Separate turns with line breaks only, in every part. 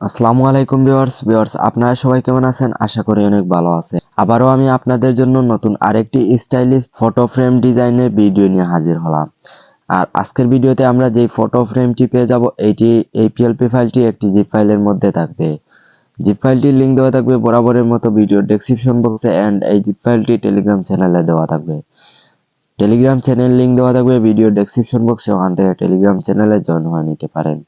আসসালামু আলাইকুম viewers. Viewers, আপনারা সবাই কেমন আছেন? আশা করি অনেক ভালো আছে আবারও আমি আপনাদের জন্য নতুন আরেকটি স্টাইলিশ ফটো ফ্রেম ডিজাইনের ভিডিও নিয়ে হাজির হলাম। আর আজকের ভিডিওতে আমরা যেই ফটো ফ্রেমটি পেয়ে যাব এইটি এই পিএলপি ফাইলটি একটি জিপ ফাইলের মধ্যে থাকবে। জিপ ফাইলটির লিঙ্ক দেওয়া থাকবে বরাবরের মতো ভিডিও ডেসক্রিপশন বক্সে অ্যান্ড এই জিপ ফাইলটি টেলিগ্রাম চ্যানেলে দেওয়া থাকবে। টেলিগ্রাম চ্যানেল লিঙ্ক দেওয়া থাকবে ভিডিও ডেসক্রিপশন বক্সে ওখান থেকে টেলিগ্রাম চ্যানেলে জয়েন হয়ে নিতে পারেন।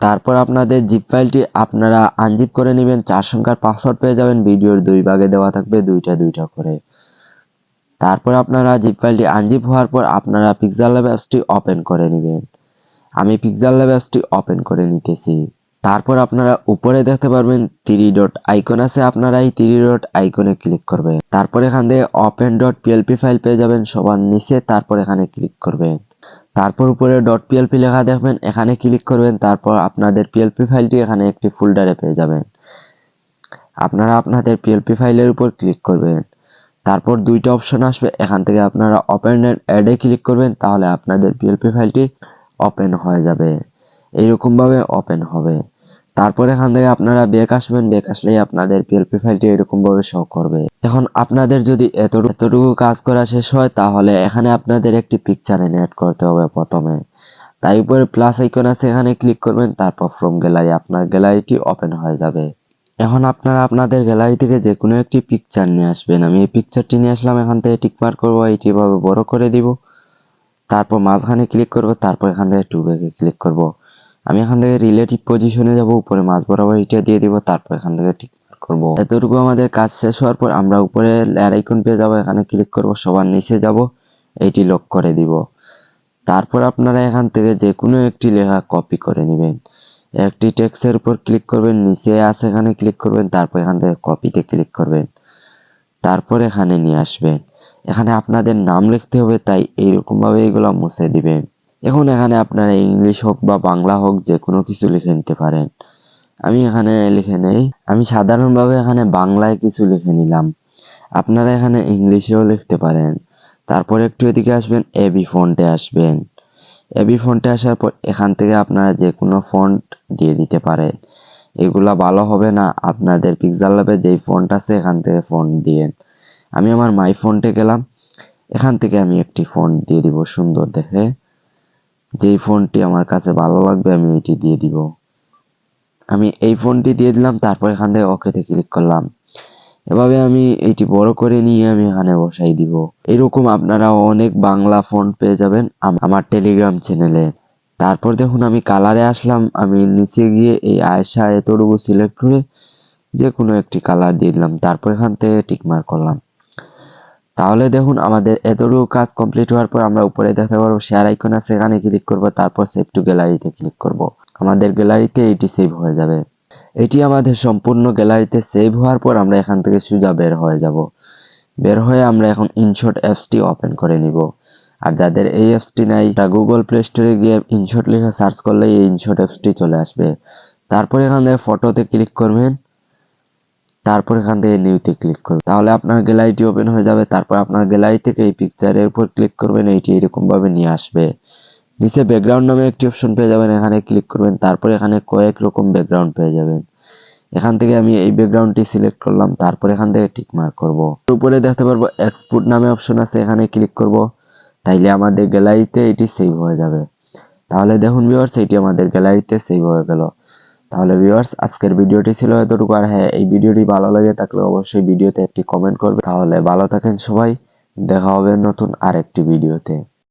তারপর আপনাদের জিপ ফাইলটি আপনারা আনজিপ করে নেবেন, চার সংখ্যার পাসওয়ার্ড পেয়ে যাবেন, ভিডিওর দুই ভাগে দেওয়া থাকবে, দুইটা দুইটা করে। তারপর আপনারা জিপ ফাইলটি আনজিপ হওয়ার পর আপনারা পিক্সেল ল্যাব অ্যাপসটি ওপেন করে নেবেন। আমি পিক্সেল ল্যাব অ্যাপসটি ওপেন করে নিতেছি। তারপর আপনারা উপরে দেখতে পারবেন থ্রি ডট আইকন আছে, আপনারা এই থ্রি ডট আইকনে ক্লিক করবেন। তারপর এখান থেকে ওপেন ডট পিএলপি ফাইল পেয়ে যাবেন সবার নিচে, তারপর এখানে ক্লিক করবেন। তারপর উপরে ডট পিএলপি লেখা দেখবেন, এখানে ক্লিক করবেন, তারপর আপনাদের পিএলপি ফাইলটি এখানে একটি ফোল্ডারে পেয়ে যাবেন। আপনারা আপনাদের পিএলপি ফাইলের উপর ক্লিক করবেন। তারপর দুইটা অপশন আসবে, এখান থেকে আপনারা ওপেন অ্যাডে ক্লিক করবেন, তাহলে আপনাদের পিএলপি ফাইলটি ওপেন হয়ে যাবে। এইরকমভাবে ওপেন হবে। তারপর এখান থেকে আপনারা ব্যাক আসবেন ব্যাক আসলেই আপনাদের পিএলপি ফাইলটি এরকম ভাবে শো করবে। এখন আপনাদের যদি এতটুকু এতটুকু কাজ করা শেষ হয়, তাহলে এখানে আপনাদের একটি পিকচার এড করতে হবে প্রথমে। তাই উপরে প্লাস আইকন আছে, এখানে ক্লিক করবেন, তারপর ফ্রম গ্যালারি আপনার গ্যালারিটি ওপেন হয়ে যাবে। এখন আপনারা আপনাদের গ্যালারি থেকে যে কোনো একটি পিকচার নিয়ে আসবেন। আমি এই পিকচারটি নিয়ে আসলাম, এখান থেকে টিকমার্ক করব এইটি এভাবে বড় করে দিব। তারপর মাঝখানে ক্লিক করব, তারপর এখান থেকে টু ব্যাগে ক্লিক করব। আমি এখান থেকে রিলেটিভ পজিশনে যাব, উপরে মাঝ বরাবর এটা দিয়ে দিব, তারপর এখান থেকে টিক করব। এতটুকু আমাদের কাজ শেষ হওয়ার পর আমরা উপরে লেয়ার আইকন পেয়ে যাব, এখানে ক্লিক করব, সবার নিচে যাব এইটি লক করে দিব। তারপর আপনারা এখান থেকে যে কোনো একটি লেখা কপি করে নেবেন। একটি টেক্সটের উপর ক্লিক করবেন, নিচে আছে এখানে ক্লিক করবেন, তারপর এখান থেকে কপিতে ক্লিক করবেন। তারপর এখানে নিয়ে আসবেন। এখানে আপনাদের নাম লিখতে হবে, তাই এইরকম ভাবে এগুলো মুছে দিবেন। এখন এখানে আপনারা ইংলিশ হোক বা বাংলা হোক যে কোনো কিছু লিখে নিতে পারেন। আমি এখানে লিখে নেই। আমি সাধারণভাবে এখানে বাংলায় কিছু লিখে নিলাম। আপনারা এখানে ইংলিশেও লিখতে পারেন। তারপর একটু এদিকে আসবেন, এবি ফন্টে আসবেন। এবি ফন্টে আসার পর এখান থেকে আপনারা যে কোনো ফন্ট দিয়ে দিতে পারেন। এগুলা ভালো হবে না। আপনাদের পিক্সেল ল্যাবে যেই ফন্ট আছে এখান থেকে ফন্ট দিয়েন। আমি আমার মাই ফন্টে গেলাম। এখান থেকে আমি একটি ফন্ট দিয়ে দিব সুন্দর দেখে। যেই ফোনটি আমার কাছে ভালো লাগবে আমি এটি দিয়ে দিব। আমি এই ফোনটি দিয়ে দিলাম, তারপর এখান থেকে ওকেতে ক্লিক করলাম। এভাবে আমি এটি বড় করে নিয়ে আমি এখানে বসাই দিব। এরকম আপনারা অনেক বাংলা ফন্ট পেয়ে যাবেন আমার টেলিগ্রাম চ্যানেলে তারপর দেখুন আমি কালারে আসলাম, আমি নিচে গিয়ে এই আয়সা এতটুকু সিলেক্ট করে যে কোনো একটি কালার দিয়ে দিলাম, তারপর এখান থেকে টিকমার করলাম। তাহলে দেখুন, আমাদের এতটুকু কাজ কমপ্লিট হওয়ার পর আমরা উপরে দেখতে পারব শেয়ার আইকন আছে, এখানে ক্লিক করব, তারপর সেভ টু গ্যালারিতে ক্লিক করব। আমাদের গ্যালারিতে এটি সেভ হয়ে যাবে। এটি আমাদের সম্পূর্ণ গ্যালারিতে সেভ হওয়ার পর আমরা এখান থেকে সোজা বের হয়ে যাব। বের হয়ে আমরা এখন ইনশট অ্যাপসটি ওপেন করে নিব। আর যাদের এই অ্যাপসটি নাই তা গুগল প্লে স্টোরে গিয়ে ইনশট লিখে সার্চ করলেই এই ইনশট অ্যাপসটি চলে আসবে। তারপর এখান থেকে ফটোতে ক্লিক করবেন। তারপর এখান থেকে নিউতে ক্লিক করবেন তাহলে আপনার গ্যালারিটি ওপেন হয়ে যাবে। তারপর আপনার গ্যালারি থেকে এই পিকচারের উপর ক্লিক করবেন। এইটি এরকম ভাবে নিয়ে আসবে। নিচে ব্যাকগ্রাউন্ড নামে একটি অপশন পেয়ে যাবেন। এখানে ক্লিক করবেন। তারপর এখানে কয়েক রকম ব্যাকগ্রাউন্ড পেয়ে যাবেন। এখান থেকে আমি এই ব্যাকগ্রাউন্ডটি সিলেক্ট করলাম। তারপর এখান থেকে টিক মার্ক করব। উপরে দেখতে পারব এক্সপোর্ট নামে অপশন আছে। এখানে ক্লিক করব। তাইলে আমাদের গ্যালারিতে এটি সেভ হয়ে যাবে। তাহলে দেখুন ভিউয়ার্স এটি আমাদের গ্যালারিতে সেভ হয়ে গেল। তাহলে ভিউয়ার্স আজকের ভিডিওটি ছিল এতটুকু। আর হ্যাঁ এই ভিডিওটি ভালো লাগে থাকলে অবশ্যই ভিডিওতে একটি কমেন্ট করবে। তাহলে ভালো থাকেন সবাই। দেখা হবে নতুন আরেকটি ভিডিওতে।